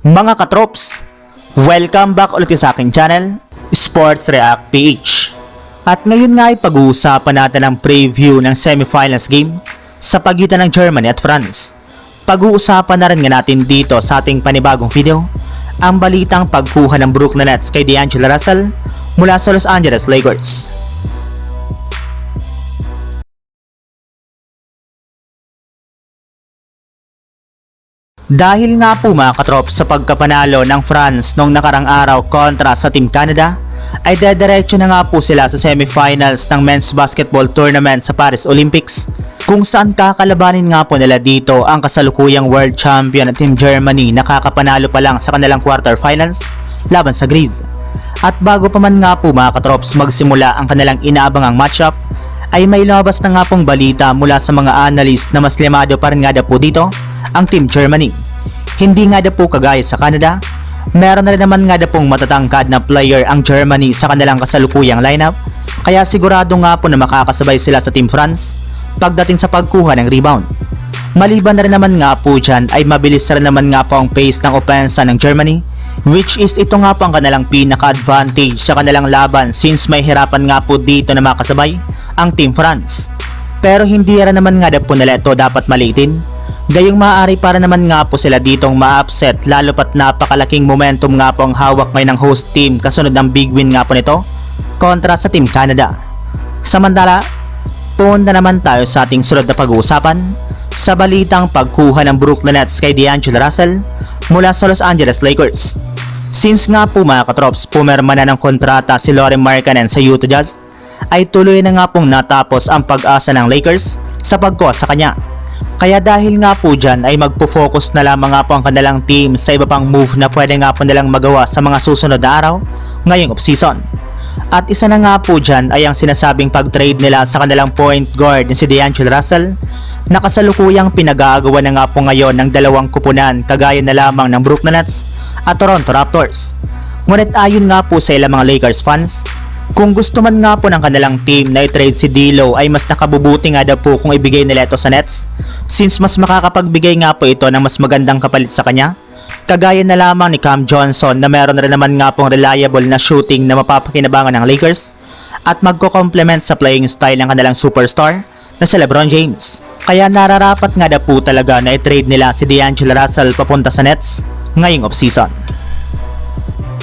Mga katrops, welcome back ulit sa aking channel, Sports React PH. At ngayon nga ay pag-uusapan natin ang preview ng semifinals game sa pagitan ng Germany at France. Pag-uusapan na rin nga natin dito sa ating panibagong video ang balitang pagkuha ng Brooklyn Nets kay D'Angelo Russell mula sa Los Angeles Lakers. Dahil nga po mga katrop sa pagkapanalo ng France nung nakarang araw kontra sa Team Canada, ay dediretso na nga po sila sa semifinals ng men's basketball tournament sa Paris Olympics kung saan kakalabanin nga po nila dito ang kasalukuyang world champion na Team Germany na kakapanalo pa lang sa kanilang quarterfinals laban sa Greece. At bago pa man nga po mga katrops magsimula ang kanilang inaabangang matchup, ay may lumabas na nga pong balita mula sa mga analyst na mas limado pa rin nga po dito ang Team Germany. Hindi nga daw po kagaya sa Canada, meron na rin naman nga daw pong matatangkad na player ang Germany sa kanilang kasalukuyang lineup, kaya sigurado nga po na makakasabay sila sa Team France pagdating sa pagkuha ng rebound. Maliban na rin naman nga po dyan ay mabilis na rin naman nga po ang pace ng opensa ng Germany which is ito nga po ang kanilang pinaka-advantage sa kanilang laban since may hirapan nga po dito na makasabay ang Team France. Pero hindi rin naman nga daw po nila ito dapat malitin. Gayong maaari para naman nga po sila ditong ma-upset lalo pat napakalaking momentum nga po ang hawak ngayon ng host team kasunod ng big win nga po nito kontra sa Team Canada. Samantala, punta naman tayo sa ating sunod na pag-uusapan sa balitang pagkuha ng Brooklyn Nets kay D'Angelo Russell mula sa Los Angeles Lakers. Since nga po mga katrops, pumirma na ng kontrata si Lauren Markkanen sa Utah Jazz, ay tuloy na nga pong natapos ang pag-asa ng Lakers sa pagkuha sa kanya. Kaya dahil nga po dyan ay magpo-focus na lamang nga po ang kanilang team sa iba pang move na pwede nga po nilang magawa sa mga susunod na araw ngayong off-season. At isa na nga po dyan ay ang sinasabing pag-trade nila sa kanilang point guard na si D'Angelo Russell na kasalukuyang pinag-aagawa na nga po ngayon ng dalawang kupunan kagaya na lamang ng Brooklyn Nets at Toronto Raptors. Ngunit ayon nga po sa ilang mga Lakers fans, kung gusto man nga po ng kanilang team na i-trade si D'Lo ay mas nakabubuti nga daw po kung ibigay nila ito sa Nets since mas makakapagbigay nga po ito ng mas magandang kapalit sa kanya. Kagaya na lamang ni Cam Johnson na meron rin naman nga pong reliable na shooting na mapapakinabangan ng Lakers at magko-complement sa playing style ng kanilang superstar na si Lebron James. Kaya nararapat nga daw po talaga na i-trade nila si D'Angelo Russell papunta sa Nets ngayong offseason.